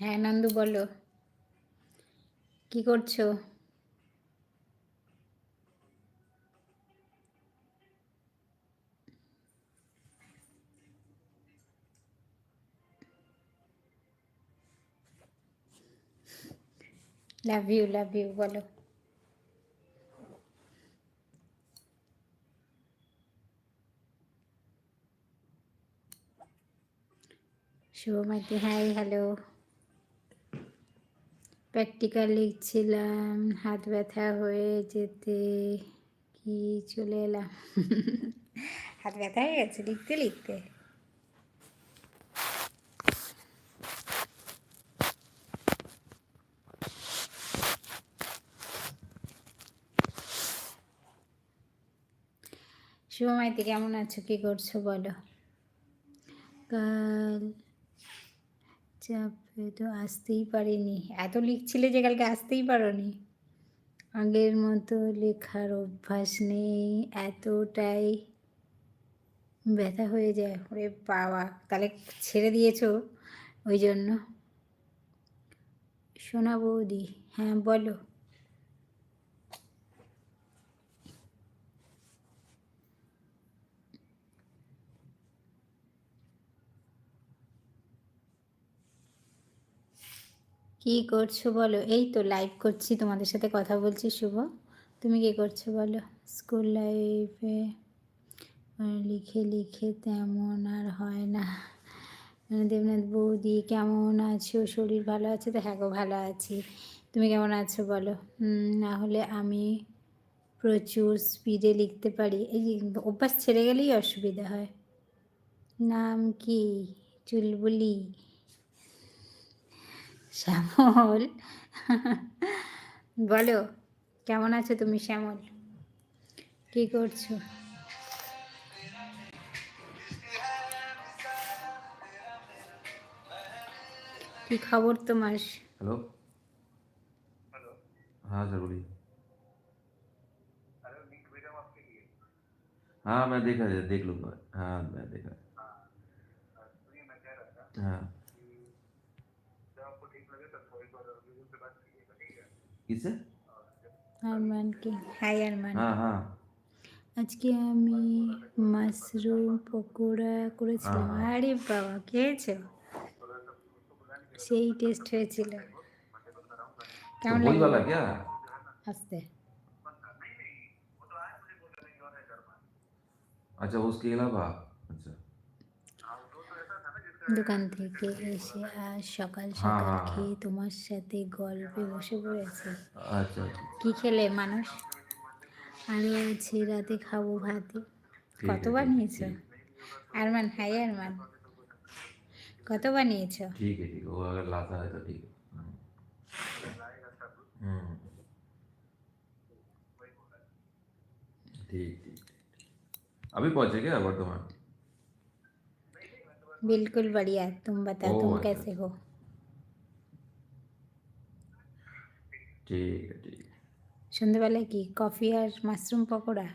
হ্যাঁ নন্দু বলো। কি করছ? লাভ ইউ লাভ ইউ বলো। শুভমাইতি হাই হ্যালো প্র্যাকটিক্যাল লিখছিলাম, হাত ব্যথা হয়ে যেতে, কি চলে এলাম? হাত ব্যথা হয়ে গেছে লিখতে লিখতে। শুভমাইতি কেমন আছো? কি করছ বলো? কাল চাপে তো আসতেই পারিনি। এত লিখছিলে যে কালকে আসতেই পারোনি। আগের মতো লেখার অভ্যাস নেই, এতটাই ব্যথা হয়ে যায়। ওরে বাবা, তাহলে ছেড়ে দিয়েছ ওই জন্য। শোনাবো বৌদি হ্যাঁ বলো। কি করছ বলো? এই তো লাইভ করছি, তোমাদের সাথে কথা বলছি, শুভ। তুমি কি করছ বলো? স্কুল লাইফে লিখে লিখে তেমন আর হয় না। দেবনাথ বৌদি কেমন আছো? শরীর ভালো আছে তো? হ্যাঁ গো, ভালো আছি। তুমি কেমন আছো বলো? না হলে আমি প্রচুর স্পিডে লিখতে পারি। এই অভ্যাস ছেড়ে গেলেই অসুবিধা হয়। নাম কি? চুলবুলি। শ্যামল বলো কেমন আছো তুমি শ্যামল কি করছো কি খবর তোমার हेलो हाँ सर बोलिए हाँ मैं देखा है देख लूँगा हाँ मैं देखा हाँ किससे আরমান কি হাই আরমান हाँ हाँ আজকে আমি মাশরুম পকোড়া করেছিলাম আহা। আরে বাবা খেয়েছো সেই টেস্ট হয়েছিল तो কেমন वही वाला লাগলো क्या আস্তে अच्छा उसके अलावा अच्छा দোকান থেকে এসে আজ সকাল হ্যাঁ, সকাল হ্যাঁ, খেয়ে তোমার সাথে গল্পে বসে পড়েছে अच्छा अच्छा কি খেলে মানুষ আরও আছে রাতে খাবো ভাতে ঠিক কত আছে, বানিয়েছো ঠিক। আরমান হাই আরমান কত বানিয়েছো ठीक है ठीक है वो अगर लाता है तो ठीक है हम्म ठीक ठीक ठीक अभी पहुंचे क्या वर्धमान बिल्कुल बढ़िया तुम बताओ ओ, तुम अच्छा, कैसे हो ठीक है ठीक है সন্ধ্যেবেলায় কি কফি আর মাশরুম পকোড়া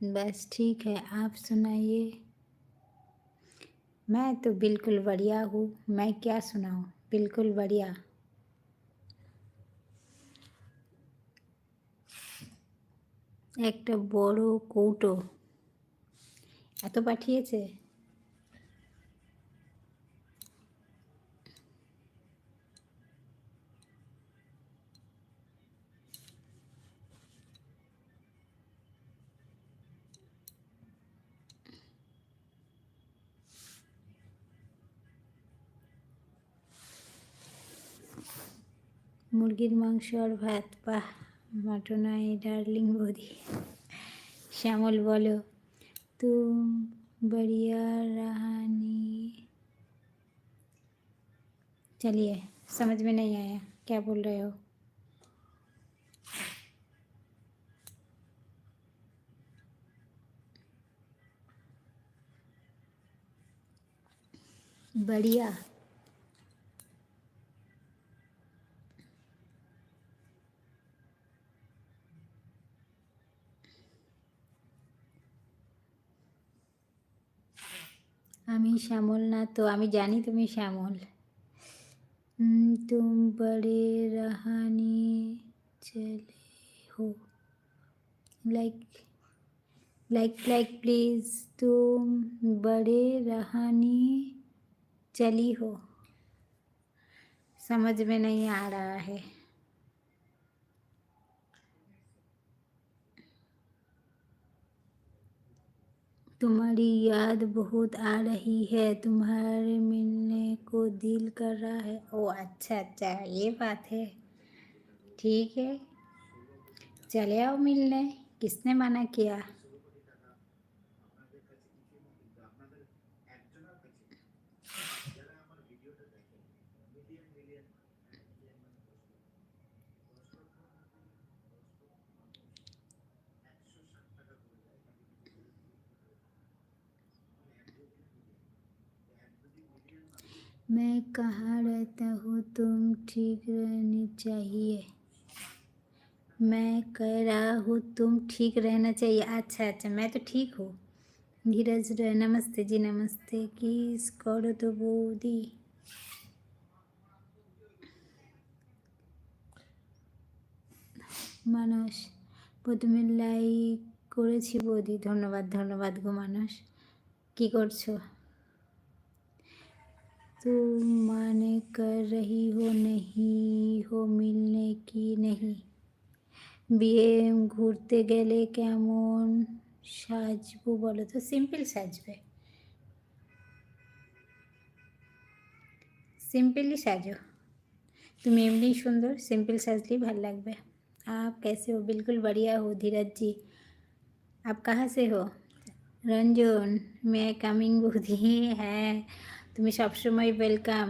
बस ठीक है आप सुनाइए मैं तो बिल्कुल बढ़िया हूँ मैं क्या सुनाऊँ बिल्कुल बढ़िया একটা বড় কৌটো। এত পাঠিয়েছে? মুরগির মাংস আর ভাত বাহ। মাটনাই ডার্লিং বৌদি শ্যামল बोलो तुम बढ़िया रहानी चलिए समझ में नहीं आया क्या बोल रहे हो बढ़िया শ্যামল না তো আমি জানি তুমি শ্যামল হুম, তুম বড়ে রাহানি চলে হো লাইক लाइक लाइक प्लीज तुम बड़े रहानी चली हो समझ में नहीं आ रहा है तुम्हारी याद बहुत आ रही है, तुम्हारे मिलने को दिल कर रहा है। ओ अच्छा अच्छा ये बात है। ठीक है। चले आओ मिलने। किसने मना किया? मैं कहाँ रहता हूँ तुम ठीक रहनी चाहिए मैं कह रहा हूँ तुम ठीक रहना चाहिए अच्छा अच्छा मैं तो ठीक हूँ धीरज रह नमस्ते जी नमस्ते किस करो तो बौदी মানুষ প্রথমে লাইক করেছি বৌদি ধন্যবাদ ধন্যবাদ গো মানুষ কী করছো तुम माने कर रही हो नहीं हो मिलने की नहीं বিয়ে ঘুরতে গেলে কেমন সাজবো বলো তো সিম্পল সাজবে सिंपली साजो तुम एमनी सुंदर सिंपल साजली ভাল লাগবে आप कैसे हो बिल्कुल बढ़िया हो धीरज जी आप कहाँ से हो রঞ্জন मैं কামিং বুধি হ্যাঁ তুমি সবসময় ওয়েলকাম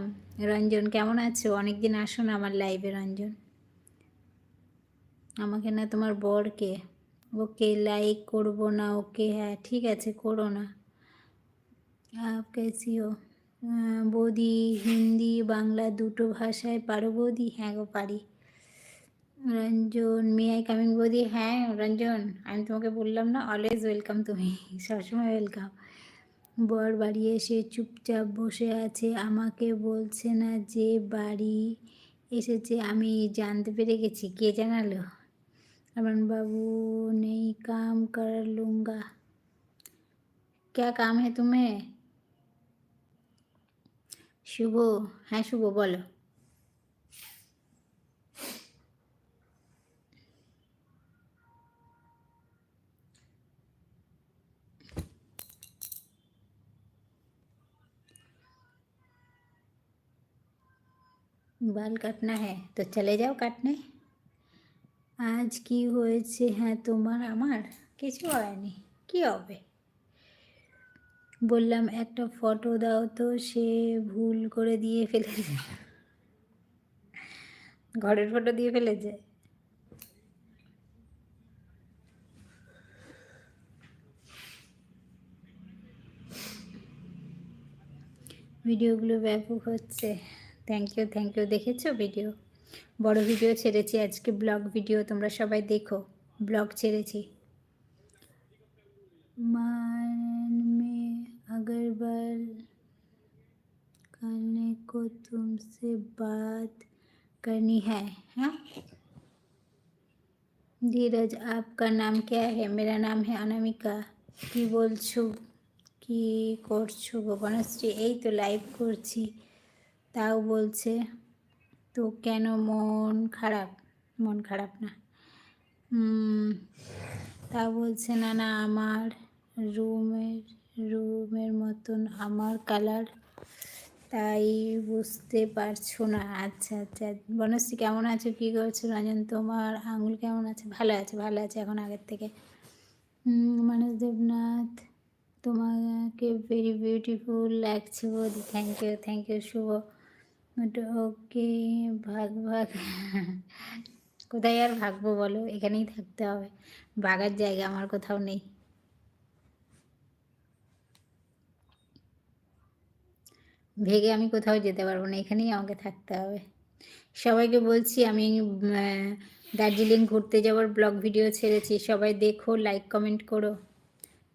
রঞ্জন, কেমন আছো? অনেক দিন আসো না আমার লাইভে রঞ্জন। আমাকে না তোমার বরকে, ওকে লাইক করব না, ওকে হ্যাঁ ঠিক আছে, করো না। আপ কেসি হো বৌদি, হিন্দি, বাংলা দুটো ভাষায় পারো বৌদি? হ্যাঁ গো, পারি। রঞ্জন মি আই কামিং বৌদি? হ্যাঁ রঞ্জন, আমি তোমাকে বললাম না অলওয়েজ ওয়েলকাম তুমি। সবসময় ওয়েলকাম বর বাড়ি এসে চুপচাপ বসে আছে আমাকে বলছে না যে বাড়ি এসেছে আমি জানতে পেরে গেছি কে জানালো अमन बाबू नहीं काम कर लूँगा क्या काम है तुम्हें শুভ হ্যাঁ শুভ বলো বাল কাটনা হ্যাঁ তো চলে যাও কাটনে আজ কি হয়েছে হ্যাঁ তোমার আমার কিছু হয়নি কি হবে বললাম একটা ফটো দাও তো, সে ভুল করে দিয়ে ফেলেছে। ঘরের ফটো দিয়ে ফেলেছে? ভিডিওগুলো ব্যাপক হচ্ছে। থ্যাংক ইউ থ্যাংক ইউ দেখেছো ভিডিও বড় ভিডিও ছেড়েছি আজকে ব্লগ ভিডিও তোমরা সবাই দেখো ব্লগ ছেড়েছি मान में अगरवाल करने को तुमसे बात करनी है हाँ धीरज आपका नाम क्या है मेरा नाम है अनामिका কি বলছো কি করছো গোপনশ্রী এই তো লাইভ করছি তাও বলছে, তো কেন মন খারাপ? মন খারাপ না। তা বলছে, না না, আমার রুমের রুমের মতন আমার কালার তাই বুঝতে পারছ না। আচ্ছা আচ্ছা বনশ্রী কেমন আছো? কী করছ রঞ্জন? তোমার আঙুল কেমন আছে? ভালো আছে ভালো আছে এখন আগের থেকে। মানুষ দেবনাথ, তোমাকে ভেরি বিউটিফুল লাগছে বৌদি। থ্যাংক ইউ থ্যাংক ইউ শুভ ওকে, ভাগ ভাগ। কোথায় আর ভাগবো বলো? এখানেই থাকতে হবে। ভাগার জায়গা আমার কোথাও নেই। ভেগে আমি কোথাও যেতে পারব না, এখানেই আমাকে থাকতে হবে। সবাইকে বলছি, আমি দার্জিলিং ঘুরতে যাওয়ার ব্লগ ভিডিও ছেড়েছি। সবাই দেখো লাইক কমেন্ট করো।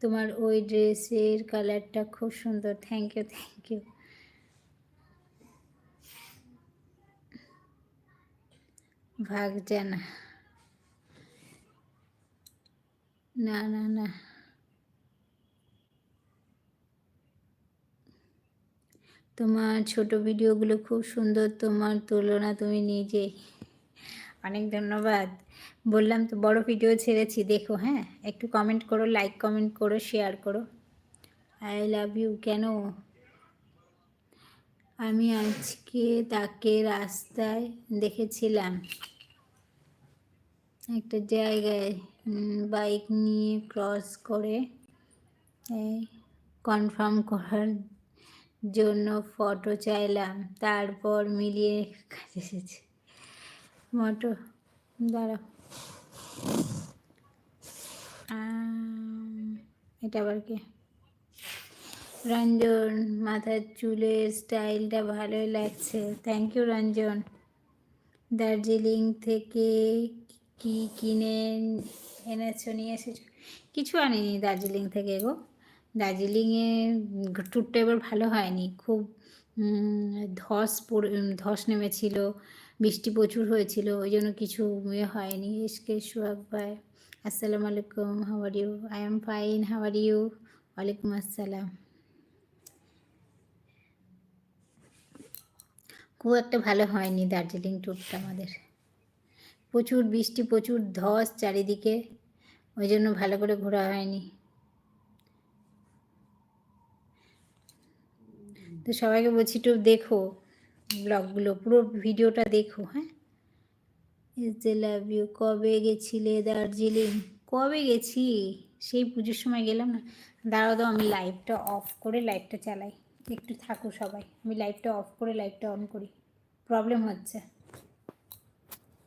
তোমার ওই ড্রেসের কালারটা খুব সুন্দর। থ্যাংক ইউ থ্যাংক ইউ ভাগ জানা না না না। তোমার ছোট ভিডিওগুলো খুব সুন্দর, তোমার তুলনা তুমি নিজেই অনেক ধন্যবাদ। বললাম তো বড় ভিডিও ছেড়েছি, দেখো হ্যাঁ? একটু কমেন্ট করো লাইক কমেন্ট করো শেয়ার করো। আই লাভ ইউ কেন? আমি আজকে তাকে রাস্তায় দেখেছিলাম। একটা জায়গায় বাইক নিয়ে ক্রস করে কনফার্ম করার জন্য ফটো চাইলাম। তারপর মিলিয়ে কাছে এসেছে। মোটো দাঁড়া এটা আবার কি? রঞ্জন, মাথার চুলের স্টাইলটা ভালোই লাগছে। Thank you Ranjan. দার্জিলিং থেকে কি কিনে এনেছো, নিয়ে এসেছ? কিছু আনিনি দার্জিলিং থেকে গো। দার্জিলিংয়ে ট্যুরটা এবার ভালো হয়নি। খুব ধস পড়ে ধস নেমেছিল, বৃষ্টি প্রচুর হয়েছিল, ওই জন্য কিছু ইয়ে হয়নি। এসকে সোহাগ ভাই, আসসালামু আলাইকুম how are you I am fine how are you ওয়ালাইকুম আসসালাম। খুব একটা ভালো হয়নি দার্জিলিং ট্যুরটা আমাদের। প্রচুর বৃষ্টি, প্রচুর ধস চারিদিকে, ওই জন্য ভালো করে ঘোরা হয়নি। তো সবাইকে বলছি একটু দেখো ব্লগগুলো, পুরো ভিডিওটা দেখো হ্যাঁ? ইজ লাভ ইউ কবে গেছিলে দার্জিলিং? কবে গেছি? সেই পুজোর সময় গেলাম না। দাঁড়াও দাও, আমি লাইভটা অফ করে লাইভটা চালাই। একটু থাকো সবাই, আমি লাইভটা অফ করে লাইভটা অন করি। প্রবলেম হচ্ছে।